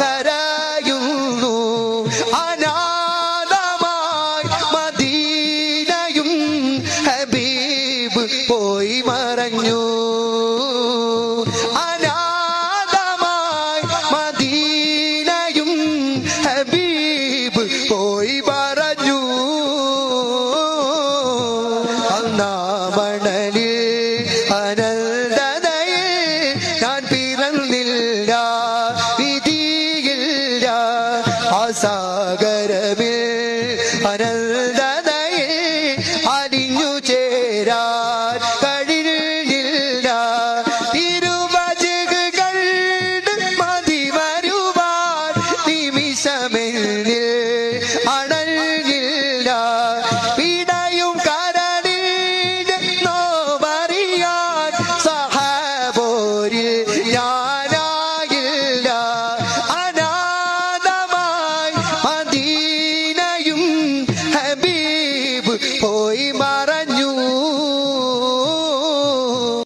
കരയുന്നു അനാഥമായി ഹബീബ് പോയി മറഞ്ഞു. ഹബീബ് പോയി അന്നാ മണലിൽ സാഗരമേ അനന്തതയിൽ അരിഞ്ഞു ചേരാൻ കഴിയില്ല തിരുവചകൾ മതി വരുവാൻ നിമിഷമെന്നിൽ അടങ്ങില്ല പിടയും കരണിൽ നോവറിയാൻ സഹപോരിൽ have been